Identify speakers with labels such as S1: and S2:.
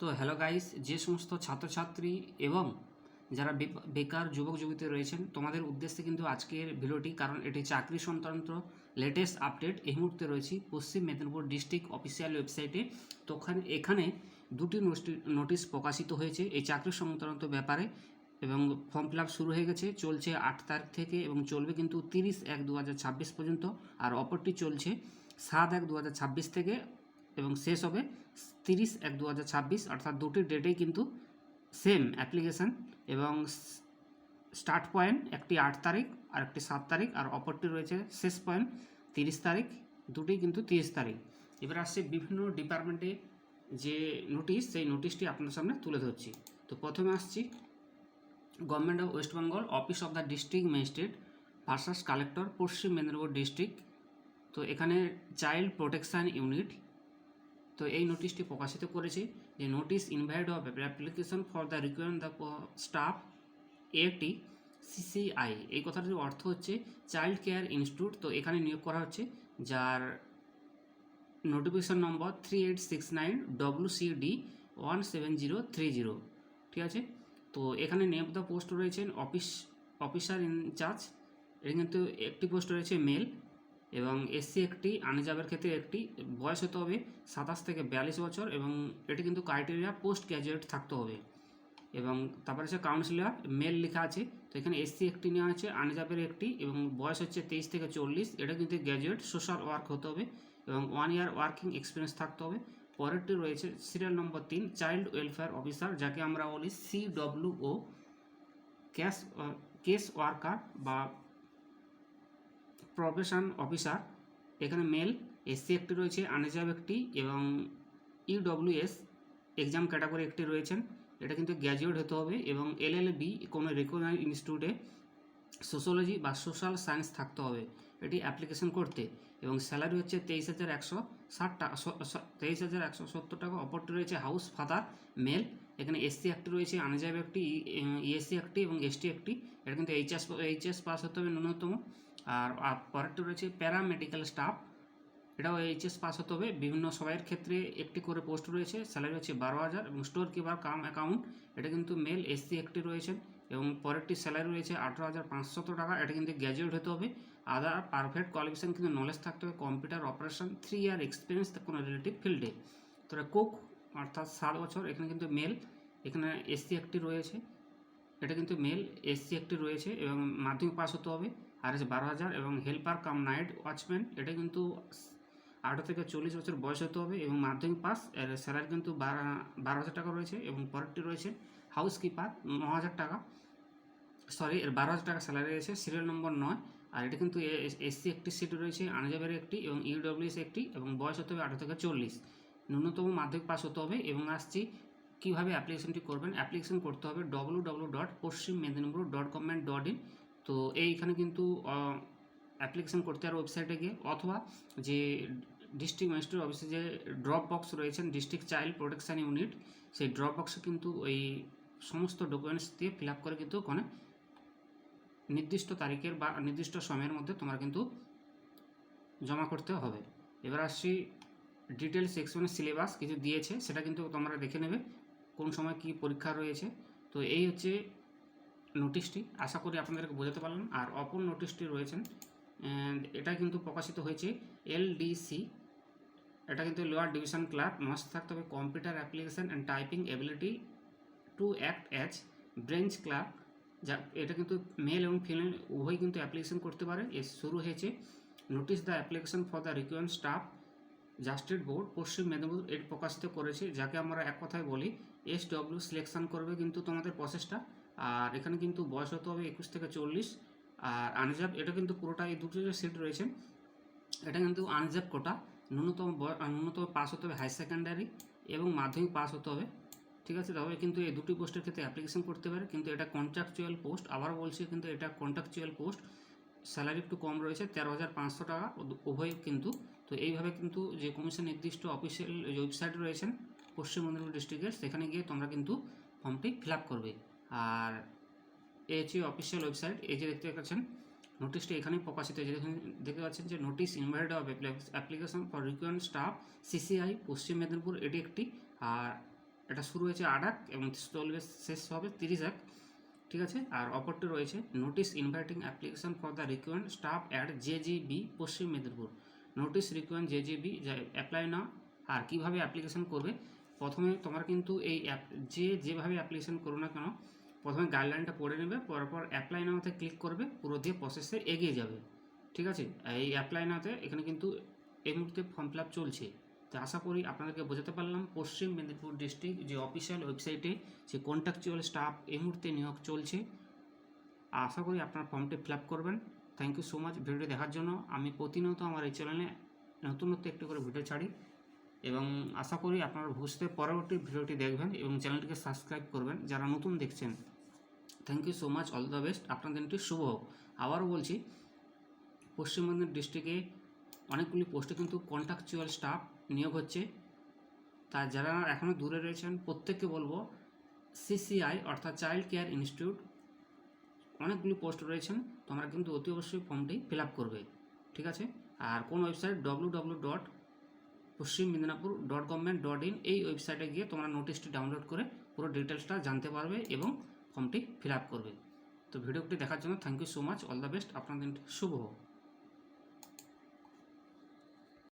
S1: তো hello guys যে সমস্ত ছাত্রছাত্রী এবং যারা বেকার যুবক যুবতী রয়েছেন, তোমাদের উদ্দেশ্যে কিন্তু আজকের ভিডিওটি, কারণ এটি চাকরি সংক্রান্ত লেটেস্ট আপডেট এই মুহূর্তে রয়েছে পশ্চিম মেদিনীপুর ডিস্ট্রিক্ট অফিসিয়াল ওয়েবসাইটে তো এখানে দুটি নোটি- নোটিশ প্রকাশিত হয়েছে এই চাকরি সংক্রান্ত ব্যাপারে এবং ফর্ম ফিল শুরু হয়ে গেছে, চলছে আট তারিখ থেকে এবং চলবে কিন্তু তিরিশ এক দু পর্যন্ত, আর অপরটি চলছে সাত এক দু থেকে এবং শেষ হবে তিরিশ এক দু হাজার ছাব্বিশ, অর্থাৎ দুটি ডেটেই কিন্তু সেম অ্যাপ্লিকেশান এবং স্টার্ট পয়েন্ট একটি আট তারিখ আর একটি সাত তারিখ, আর অপরটি রয়েছে শেষ পয়েন্ট তিরিশ তারিখ, দুটি কিন্তু তিরিশ তারিখ। এবার আসছে বিভিন্ন ডিপার্টমেন্টে যে নোটিশ সেই নোটিশটি আপনার সামনে তুলে ধরছি। তো প্রথমে আসছি government of West Bengal office of the district magistrate versus collector Paschim Medinipur district তো এখানে চাইল্ড প্রোটেকশান ইউনিট তো এই নোটিশটি প্রকাশিত করেছে যে notice invite of application for the requirement the staff এটি সিসিআই এই কথাটির অর্থ হচ্ছে চাইল্ড কেয়ার ইনস্টিটিউট তো এখানে নিয়োগ করা হচ্ছে, যার notification number three eight six nine W C D one seven zero three zero ঠিক আছে? তো এখানে নেম দ্য পোস্ট রয়েছেন অফিস অফিসার ইনচার্জ এর কিন্তু একটি পোস্ট রয়েছে মেল এবং এসসি একটি, আনজাবের ক্ষেত্রে একটি, বয়স হতে হবে সাতাশ থেকে বিয়াল্লিশ বছর এবং এটি কিন্তু ক্রাইটেরিয়া পোস্ট গ্র্যাজুয়েট থাকতে হবে। এবং তারপরে হচ্ছে কাউন্সিলর মেল লেখা আছে, তো এখানে এসসি একটি নেওয়া আছে, আনজাবের একটি এবং বয়স হচ্ছে তেইশ থেকে চল্লিশ, এটা কিন্তু গ্র্যাজুয়েট সোশ্যাল ওয়ার্ক হতে হবে এবং ওয়ান ইয়ার ওয়ার্কিং এক্সপিরিয়েন্স থাকতে হবে। পরেরটি রয়েছে সিরিয়াল নম্বর তিন চাইল্ড ওয়েলফেয়ার অফিসার যাকে আমরা বলি C W O cash case worker বা প্রফেশন অফিসার এখানে মেল এসসি একটি রয়েছে আনজাব একটি এবং ইউডব্লিউএস এক্সাম ক্যাটাগরি একটি রয়েছেন। এটা কিন্তু গ্র্যাজুয়েট হতে হবে এবং এলএলবি কোনো রেকগনাইজ ইনস্টিটিউটে সোশ্যোলজি বা সোশ্যাল সায়েন্স থাকতে হবে। এটি অ্যাপ্লিকেশন করতে এবং স্যালারি হচ্ছে তেইশ হাজার একশো ষাট টাকা তেইশ হাজার একশো সত্তর টাকা। অপরটি রয়েছে হাউস ফাদার মেল এখানে এসসি একটি রয়েছে আনজাব একটি ইএসসি একটি এবং এসটি একটি। এটা কিন্তু এইচএস এইচএস পাস হতে হবে ন্যূনতম। আর পরেরটি রয়েছে প্যারামেডিক্যাল স্টাফ এটাও এইচএস পাস হতে হবে। বিভিন্ন সবাইয়ের ক্ষেত্রে একটি করে পোস্ট রয়েছে। স্যালারি হচ্ছে বারো হাজার এবং স্টোর কিপার কাম অ্যাকাউন্ট এটা কিন্তু মেল এসসি একটি রয়েছেন এবং পরেরটি স্যালারি রয়েছে আঠেরো হাজার পাঁচশত টাকা। এটা কিন্তু গ্র্যাজুয়েট হতে হবে। আদার পারফেক্ট কোয়ালিফিকেশান কিন্তু নলেজ থাকতে হবে। Computer operation three year experience কোনো রিলেটিভ ফিল্ডে তো কুক অর্থাৎ সাত বছর, এখানে কিন্তু মেল এখানে এসসি একটি রয়েছে। এটা কিন্তু মেল, এসসি একটি রয়েছে এবং মাধ্যমিক পাস হতে হবে, আর আছে বারো হাজার এবং হেল্পার কাম নাইট ওয়াচম্যান, এটা কিন্তু আঠারো থেকে চল্লিশ বছর বয়স হতে হবে এবং মাধ্যমিক পাস এর স্যালারি কিন্তু বারো বারো হাজার টাকা রয়েছে এবং পরেরটি রয়েছে হাউস কিপার ন হাজার টাকা। সরি, এর বারো হাজার টাকা স্যালারি রয়েছে, সিরিয়াল নম্বর নয়, আর এটা কিন্তু এসসি একটি সিট রয়েছে আনজাবের একটি এবং ইউডব্লিউএস একটি এবং বয়স হতে হবে আঠারো থেকে চল্লিশ। ন্যূনতম মাধ্যমিক পাস হতে হবে এবং আসছি কীভাবে অ্যাপ্লিকেশনটি করবেন? অ্যাপ্লিকেশন করতে হবে W W dot Paschim Medinipur dot government dot in তো এইখানে কিন্তু অ্যাপ্লিকেশন করতে আর ওয়েবসাইটে গিয়ে অথবা যে ডিস্ট্রিক্ট ম্যাজিস্ট্রেট অফিসে যে ড্রপ বক্স রয়েছেন ডিস্ট্রিক্ট চাইল্ড প্রোটেকশান ইউনিট সেই ড্রপ বক্সে কিন্তু ওই সমস্ত ডকুমেন্টস দিয়ে ফিল আপ করে কিন্তু ওখানে নির্দিষ্ট তারিখের বা নির্দিষ্ট সময়ের মধ্যে তোমার কিন্তু জমা করতে হবে। এবার আসছি ডিটেলস সেকশনের সিলেবাস কিছু দিয়েছে, সেটা কিন্তু তোমরা দেখে নেবে। কোন সময় কি পরীক্ষা রয়েছে, তো এই হচ্ছে নোটিশটি। আশা করি আপনাদেরকে বোঝাতে পারলাম। আর অপর নোটিশটি রয়েছেন এটা কিন্তু প্রকাশিত হয়েছে এলডিসি। এটা কিন্তু লোয়ার ডিভিশন ক্লার্ক মাস্ট থাকতে হবে। Computer application and typing ability to act as branch clerk. যা, এটা কিন্তু মেল এবং ফিমেল উভয় কিন্তু অ্যাপ্লিকেশন করতে পারে। এর শুরু হয়েছে notice the application for the required staff জাস্টেড board Paschim Medinipur এর প্রকাশিত করেছে, যাকে আমরা এক কথায় বলি এস ডব্লিউ সিলেকশন করবে কিন্তু তোমাদের প্রসেসটা আর এখানে কিন্তু বয়স হতে হবে একুশ থেকে চল্লিশ। আর আনজাব এটা কিন্তু পুরোটা এই দুটো যে সিট রয়েছে, এটা কিন্তু আনজাব কোটা ন্যূনতম ন্যূনতম পাস হতে হবে হাই সেকেন্ডারি এবং মাধ্যমিক পাস হতে হবে। ঠিক আছে তবে কিন্তু এই দুটি পোস্টের ক্ষেত্রে অ্যাপ্লিকেশন করতে পারে, কিন্তু এটা কন্ট্রাকচুয়াল পোস্ট আবার বলছি কিন্তু এটা কন্ট্রাকচুয়াল পোস্ট স্যালারি একটু কম রয়েছে, তেরো হাজার পাঁচশো টাকা, উভয় কিন্তু তো এইভাবে কিন্তু যে কমিশন নির্দিষ্ট অফিসিয়াল ওয়েবসাইট রয়েছেন পশ্চিম মেদিনীপুর ডিস্ট্রিক্টের সেখানে গিয়ে তোমরা কিন্তু ফর্মটি ফিল আপ করবে। আর এই হচ্ছে অফিসিয়াল ওয়েবসাইট এই যে দেখতে পাচ্ছেন নোটিশটি এখানেই প্রকাশিত হয়েছে। দেখতে পাচ্ছেন যে notice invite of application for required staff CCI Paschim Medinipur, এটি একটি। আর এটা শুরু হয়েছে আট এক এবং চলবে শেষ হবে তিরিশ এক ঠিক আছে? আর অপরটি রয়েছে notice inviting application for the required staff at J G B Paschim Medinipur. Notice required J G B apply না, আর কীভাবে অ্যাপ্লিকেশন করবে, প্রথমে তোমার কিন্তু এই অ্যাপ যে যেভাবে অ্যাপ্লিকেশন করো না কেন, প্রথমে গাইডলাইনটা পড়ে নেবে, পড়ার পর অ্যাপ্লাই নাওতে ক্লিক করবে, পুরো দিয়ে প্রসেসে এগিয়ে যাবে, ঠিক আছে? এই অ্যাপ্লাই নাওতে এখানে কিন্তু এই মুহূর্তে ফর্ম ফিল চলছে, তো আশা করি আপনাদেরকে বোঝাতে পারলাম, পশ্চিম মেদিনীপুর ডিস্ট্রিক্ট যে অফিসিয়াল ওয়েবসাইটে যে কন্ট্রাকচুয়াল স্টাফ এই মুহূর্তে নিয়োগ চলছে, আশা করি আপনার ফর্মটি ফিল করবেন। থ্যাংক ইউ সো মাচ ভিডিওটি দেখার জন্য আমি প্রতিনিয়ত আমার এই চ্যানেলে নতুন নতুন একটু করে ভিডিও ছাড়ি এবং আশা করি আপনারা ভবিষ্যতে পরবর্তী ভিডিওটি দেখবেন এবং চ্যানেলটিকে সাবস্ক্রাইব করবেন। যারা নতুন দেখছেন thank you so much all the best আপনার দিনটি শুভ হোক। আবারও বলছি, পশ্চিম মেদিনীপুর ডিস্ট্রিক্টে অনেকগুলি পোস্টে কিন্তু কন্ট্রাকচুয়াল স্টাফ নিয়োগ হচ্ছে। তা যারা এখনও দূরে রয়েছেন, প্রত্যেককে বলব সিসিআই অর্থাৎ চাইল্ড কেয়ার ইনস্টিটিউট অনেকগুলি পোস্ট রয়েছেন তোমরা কিন্তু অতি অবশ্যই ফর্মটি ফিল আপ করবে, ঠিক আছে? আর কোন website W W dot Paschim Medinipur dot government dot in এই ওয়েবসাইটে গিয়ে তোমরা নোটিশটি ডাউনলোড করে পুরো ডিটেলসটা জানতে পারবে এবং ফর্মটি ফিল আপ করবে। তো ভিডিওটি দেখার জন্য thank you so much all the best আপনাদের শুভ হোক।